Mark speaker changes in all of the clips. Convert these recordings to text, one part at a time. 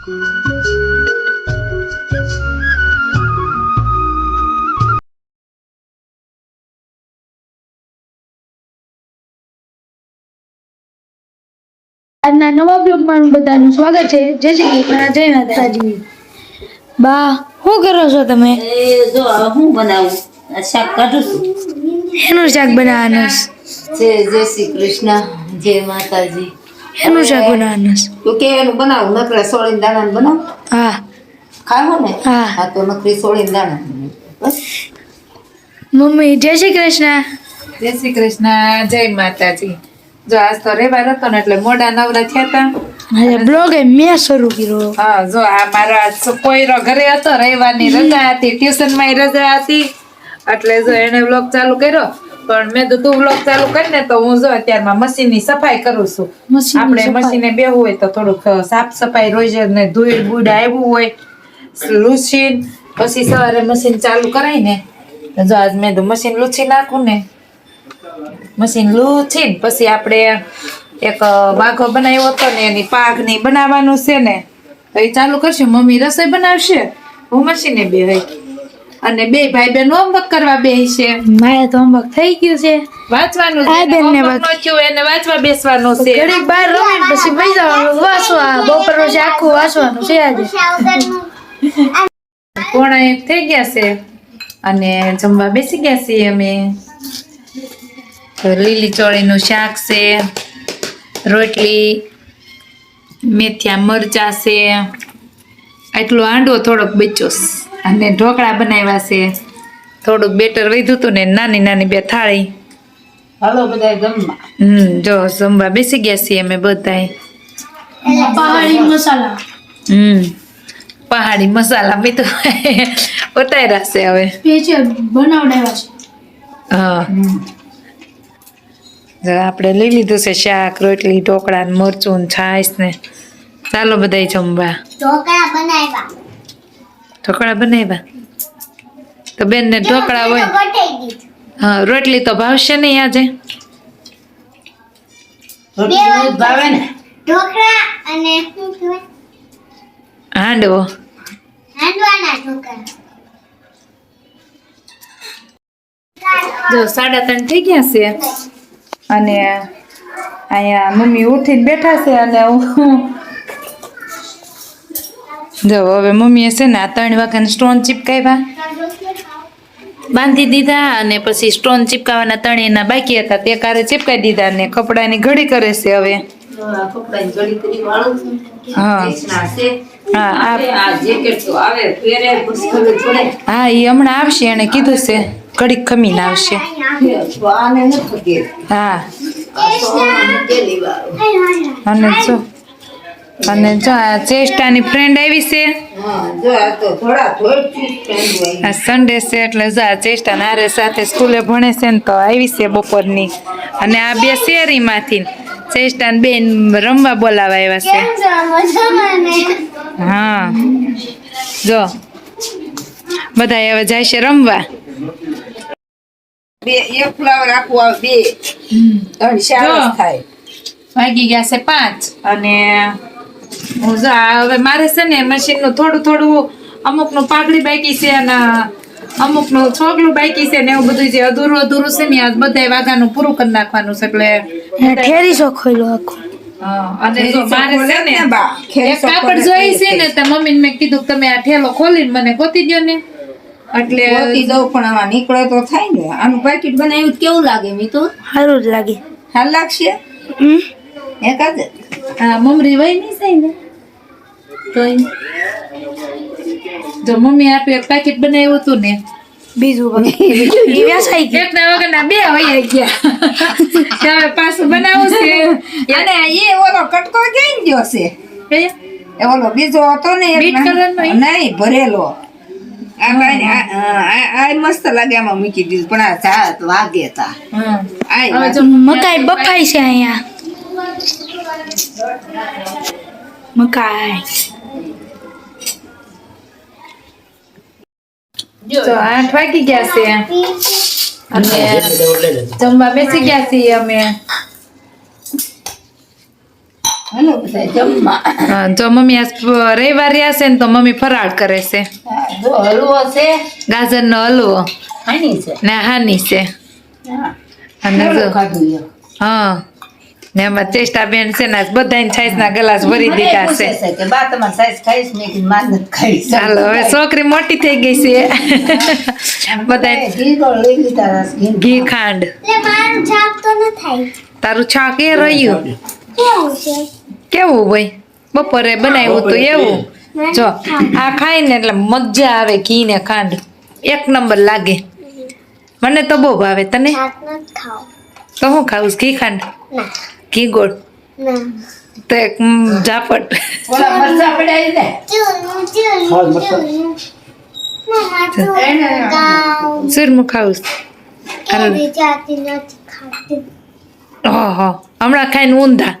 Speaker 1: આજના નવા બ્લોગમાં બધાનું સ્વાગત છે. જય શ્રી કૃષ્ણ. જય માતાજી. બા શું કરો છો તમે?
Speaker 2: એ જો હું બનાવું? શાક કાઢું છું.
Speaker 1: એનું શાક બનાવવાનું
Speaker 2: જય જય શ્રી કૃષ્ણ. જય માતાજી.
Speaker 1: એનું શાક બનાવવાનું
Speaker 2: તું કે એનું બનાવું નકરા સોળીને દાણા બનાવ?
Speaker 1: હા.
Speaker 2: ખાવો ને?
Speaker 1: હા.
Speaker 2: હા તો નકરી સોળીને દાણા બસ.
Speaker 1: મમ્મી જય શ્રી કૃષ્ણ.
Speaker 3: જય શ્રી કૃષ્ણ જય માતાજી. જો આજ તો રેવા હતો ને એટલે મોડા નવરા થયા હતા.
Speaker 1: આજે બ્લોગ મેં શરૂ કર્યો.
Speaker 3: હા જો આ મારા સ- પોયરો ઘરે હતો રવિવારની રજા હતી ટ્યુશનમાં રજા હતી. એટલે જો એને વ્લોગ ચાલુ કર્યો પણ મેં તો તું વ્લોગ ચાલુ કરીને તો હું જો અત્યારમાં મશીનની સફાઈ કરું છું.
Speaker 1: મશીનની
Speaker 3: આપણે. મશીને બેહવું હોય તો થોડુંક સાફ સફાઈ રોજ ને ધૂળ બુડ આવ્યું હોય લૂછીને. પછી સવારે મશીન ચાલુ કરાય ને જો આજ મેં તો મશીન લૂછી નાખું ને. મશીન લૂછીને પછી આપણે એક વાઘો બનાવ્યો હતો ને એની પાકની બનાવવાનું છે ને તો એ ચાલુ કરશું. મમ્મી રસોઈ બનાવશે? હું મશીને બે અને બે ભાઈ બેન હોમવર્ક કરવા બે છે.
Speaker 1: મારે તો હોમવર્ક થઈ ગયું છે.
Speaker 3: વાંચવાનું છે
Speaker 1: બેનને
Speaker 3: એને વાંચવા બેસવાનું છે.
Speaker 1: ઘડીક બહાર રમીને પછી જવાનું વાંચવા. બપોર પછી આખું વાંચવાનું છે આજે.
Speaker 3: પોણા એક થઈ ગયા છે અને જમવા બેસી ગયા છીએ અમે. લીલી ચોળીનું શાક છે રોટલી મેથિયા મરચા છે. એટલો આંડો થોડોક બચ્યો. અને ઢોકળા બનાવ્યા છે. થોડુંક બેટર વધ્યું હતું ને નાની નાની બે થાળી.
Speaker 2: હાલો બધા જમવા.
Speaker 3: હમ જો જમવા બેસી ગયા છીએ અમે બધાય.
Speaker 1: પહાડી મસાલા.
Speaker 3: હમ પહાડી મસાલા મેં તો ઉતાર્યા છે હવે.
Speaker 1: બનાવડાવ્યા છે.
Speaker 3: હા. આપણે લઈ લીધું છે શાક રોટલી ઢોકળા ને મરચું ને છાશ ને. ચાલો બધાય જમવા.
Speaker 1: ઢોકળા બનાવ્યા.
Speaker 3: ઢોકળા બનાવ્યા? તો બેન ને ઢોકળા હોય. હા રોટલી તો ભાવશે નહીં આજે.
Speaker 2: ભાવે ને.
Speaker 4: ઢોકળા અને
Speaker 3: હાંડવો.
Speaker 4: હાંડવાના ઢોકળા.
Speaker 3: જો સાડા ત્રણ થઈ ગયા છે. અને અહીંયા મમ્મી ઉઠીને બેઠા છે અને હું જો હવે મમ્મીએ છે ને આ ત્રણ વાગ્યાના સ્ટોન ચીપકાવ્યા બાંધી દીધા અને પછી સ્ટોન ચીપકાવાના ત્રણ એના બાકી હતા. તે કારે ચીપકાઈ દીધા ને કપડાની ઘડી કરે છે હવે. હા. એ હમણાં આવશે એને કીધું છે ઘડીક ખમીને આવશે. હા. અને જો અને જો આ ચેષ્ટાની ફ્રેન્ડ આવી છે?
Speaker 2: આ તો થોડા થોડ ચૂપ હોય.
Speaker 3: આ સન્ડે છે એટલે જો આ ચેસ્ટા નારે સાથે સ્કૂલે ભણે છે ને તો આવી છે બપોરની. અને આ બે શેરીમાંથી ચેષ્ટા ને બેન રમવા બોલાવા આવ્યા છે. હા. જો. બધા હવે જાય છે રમવા.
Speaker 2: બે એક ફ્લાવર આખું આવે બે. ત્રણ ચાર થાય.
Speaker 3: વાગી ગયા છે પાંચ અને હું હવે મારે છે ને મશીનનું થોડું થોડું અમુકનું પાઘડી બાકી છે અને અમુકનું છોકલું બાકી છે ને એવું બધું જે અધૂરું અધૂરું છે ને આ બધા વાગાનું પૂરું કરી નાખવાનું છે એટલે
Speaker 1: ઠેરીસો ખોલ્યો આખો.
Speaker 3: હા, અને જો મારે છે ને
Speaker 2: ને બા, ખેરી
Speaker 3: એક કાપડ જોઈ છે ને તો મમ્મીને મેં કીધું તમે આ ઠેલો ખોલીને મને ગોતી દ્યો ને. એટલે
Speaker 2: ગોતી દઉં પણ આમાં નીકળે તો થાય ને. આનું પેકેટ બનાવ્યું કેવું લાગે મીતુ?
Speaker 1: સારું જ લાગે.
Speaker 2: હાલ લાગશે?
Speaker 1: હમ?
Speaker 2: એકાદ?
Speaker 3: આ મમરી નહીં થાય ને? તોય. જો મમ્મી આપ્યું એક પેકેટ બનાવ્યું હતું ને
Speaker 1: બીજું એ
Speaker 3: એકના વગરના બે વહી ગયા. હવે પાછું બનાવું છે.
Speaker 2: અને એ ઓલો કટકો ક્યાં ગયો છે? એ ઓલો બીજો હતો ને? નહીં ભરેલો. મસ્ત લાગે આમાં મૂકી દીધું પણ આ જાત વાગે તા.
Speaker 3: હા.
Speaker 1: મકાઈ બફાય છે અહીંયા. મકાઈ
Speaker 3: તો આઠ વાગી ગયા છે. અને જમવા બેસી ગયા છીએ અમે. જો મમ્મી રવિવાર રહ્યા છે ને તો મમ્મી ફરાળ કરે છે.
Speaker 2: હલવો છે.
Speaker 3: ગાજરનો હલવો. ને હાની છે. અને. હા. ને એમાં ચેષ્ટા બેન છે ને બધાને છાઈસના ગ્લાસ ભરી દીધા છે.
Speaker 2: છે કે બા તમારે સાઈઝ ખાઈશ? મેં કીધું માર નથી ખાઈશ.
Speaker 3: ચાલો હવે છોકરી મોટી થઈ ગઈ છે. બધા
Speaker 2: ઘી
Speaker 3: ખાંડ.
Speaker 4: મારું જાપ તો ન થાય.
Speaker 3: તારું છાક એ રહ્યું.
Speaker 4: કેવું છે?
Speaker 3: કેવું ભાઈ? બપોરે બનાવ્યું તો એવું? જો આ ખાય ને એટલે મજા આવે ઘી ને ખાંડ. એક નંબર લાગે. મને તો બહુ ભાવે. તને?
Speaker 4: ન
Speaker 3: તો હું ખાવું ઘી ખાંડ?
Speaker 4: ના.
Speaker 3: ઘી ગોળ
Speaker 4: ના
Speaker 3: તો એક
Speaker 4: ગાઉં
Speaker 3: સુરમું ખાવું
Speaker 4: કેવી જાતી નથી ખાતી.
Speaker 3: ઓહો હમણાં ખાઈને ઊંધા.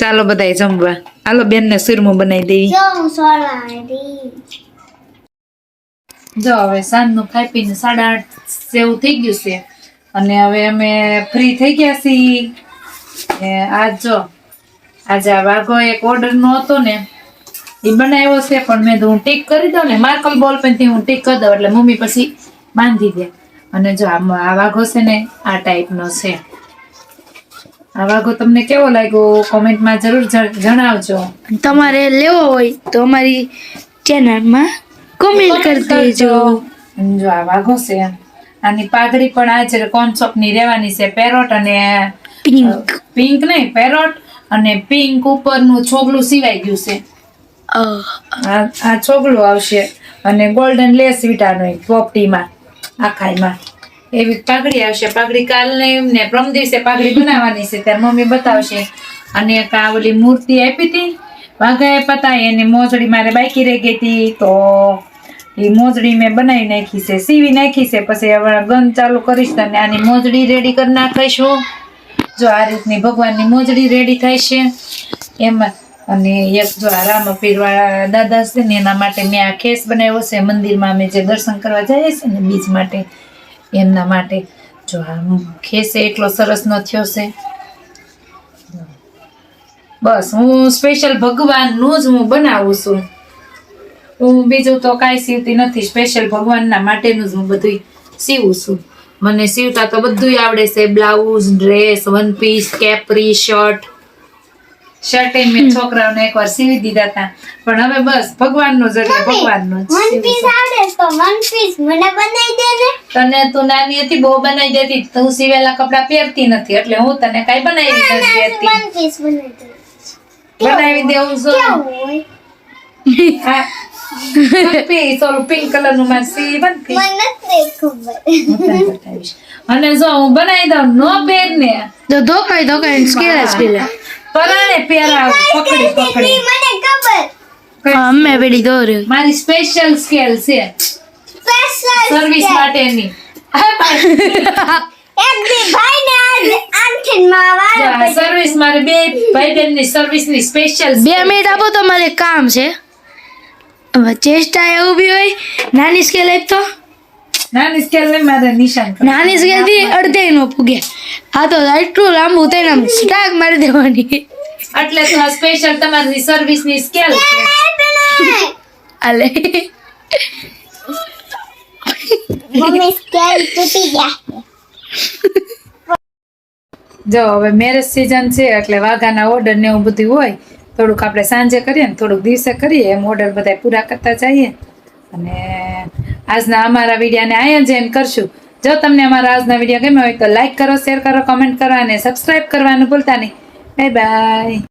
Speaker 3: ચાલો બધાય જમવા. હાલો બેનને સુરમું બનાવી દેવી.
Speaker 4: જો હું સોળવાળી
Speaker 3: જો હવે સાંજનું ખાઈ પીને સાડા આઠ જેવું થઈ ગયું છે. અને હવે અમે ફ્રી થઈ ગયા છીએ. આજ જો આજે આ વાઘો એક ઓર્ડર નો હતો ને એ બનાવ્યો છે પણ મેં હું ટીક કરી દઉં ને માર્કલ બોલ પેનથી હું ટીક કરી દઉં એટલે મમ્મી પછી બાંધી દે. અને જો આ વાઘો છે ને આ ટાઈપનો છે. આ વાઘો તમને કેવો લાગ્યો કોમેન્ટમાં જરૂર જણાવજો.
Speaker 1: તમારે લેવો હોય તો અમારી ચેનલમાં કોમેન્ટ કરી દેજો.
Speaker 3: જો આ વાઘો છે આની પાઘડી પણ આ છે કોન્સોપ રહેવાની છે પેરોટ અને
Speaker 1: પિંક.
Speaker 3: પિંક નહીં પેરોટ અને પિંક ઉપરનું છોગલું સિવાય ગયું છે. આ આ છોગલું આવશે અને ગોલ્ડન લેસ વિટાનો પોપટીમાં આખાઈમાં. એવી પાઘડી આવશે. પાઘડી કાલને ને પ્રમ દિવસે પાઘડી બનાવવાની છે ત્યારે મમ્મી બતાવશે. અને એક આ ઓલી મૂર્તિ આપી હતી વાઘાએ પતાય એની મોજડી મારે બાકી રહી ગઈ હતી તો એ મોજડી મેં બનાવી નાખી છે, સીવી નાખી છે, પછી હવે ગન ચાલુ કરીશ અને આની મોજડી રેડી કરી નાખીશું જો આ રીતની ભગવાનની મોજડી રેડી થાય છે. એમાં અને એક જો આ રામપીર વાળા દાદા છે ને એના માટે મેં આ ખેસ બનાવ્યો છે, મંદિરમાં અમે જે દર્શન કરવા જઈએ છીએ ને બીજ માટે, એમના માટે. જો આ ખેસ એટલો સરસ ન થયો છે. બસ હું સ્પેશિયલ ભગવાનનું જ હું બનાવું છું. હું બીજું તો કાંઈ સીવતી નથી સ્પેશિયલ ભગવાનના માટેનું જ હું બધું સીવું છું. મને સીવતા તો બધું આવડે છે blouse dress one piece capri shirt shirt મેં છોકરાઓને એકવાર સીવી દીધા હતા પણ હવે બસ ભગવાનનો જ એટલે ભગવાનનો જ
Speaker 4: વન પીસ આવડે તો વન પીસ મને બનાવી દે ને.
Speaker 3: તને તું નાની હતી બહુ બનાવી દેતી તું સીવેલા કપડા પહેરતી નથી એટલે હું તને કઈ બનાવી નથી દેતી.
Speaker 4: વન પીસ બનાવી
Speaker 3: દેવું છું હા. ઓલું પિંક કલરનું મારે સી one piece.
Speaker 4: મને નથી ખબર.
Speaker 3: હું તને બતાવીશ. અને જો હું બનાવી દઉં નો પહેર ને
Speaker 1: તો ધોકાય ધોકાય સ્કેલ જ પેલા.
Speaker 3: પરાણે પહેરાવ પકડી પકડી.
Speaker 4: મને ખબર.
Speaker 1: અમે પેલી દોર્યું
Speaker 3: મારી સ્પેશિયલ સ્કેલ છે.
Speaker 4: સ્પેશિયલ
Speaker 3: સર્વિસ માટેની. જો સર્વિસ મારે બે ભાઈ બેનની સર્વિસની સ્પેશિયલ
Speaker 1: બે મિનિટ આપો તો મારે કામ છે. હવે ચેસ્ટા એવું બી હોય નાની સ્કેલ આપ તો.
Speaker 3: નાની સ્કેલ ને મારે નિશાન
Speaker 1: નાની સ્કેલથી અડધે નો પૂગે. આ તો એટલું લાંબુ થઈને આમ સ્ટાક મારી દેવાની.
Speaker 3: એટલે તો સ્પેશિયલ તમારી સર્વિસની સ્કેલ છે.
Speaker 1: અલે
Speaker 4: મમ્મી સ્કેલ તૂટી ગયા.
Speaker 3: જો હવે મેરેજ સિઝન છે એટલે વાઘાના ઓર્ડર ને એવું બધું હોય થોડુંક આપણે સાંજે કરીએ ને થોડુંક દિવસે કરીએ, એમ ઓર્ડર બધા પૂરા કરતા જઈએ. અને આજના અમારા વિડીયાને અહીંયા જ end કરશું. જો તમને અમારા આજના વીડિયો ગમ્યો હોય તો લાઈક કરો શેર કરો કમેન્ટ કરો અને સબસ્ક્રાઈબ કરવાનું ભૂલતા નહીં. Bye bye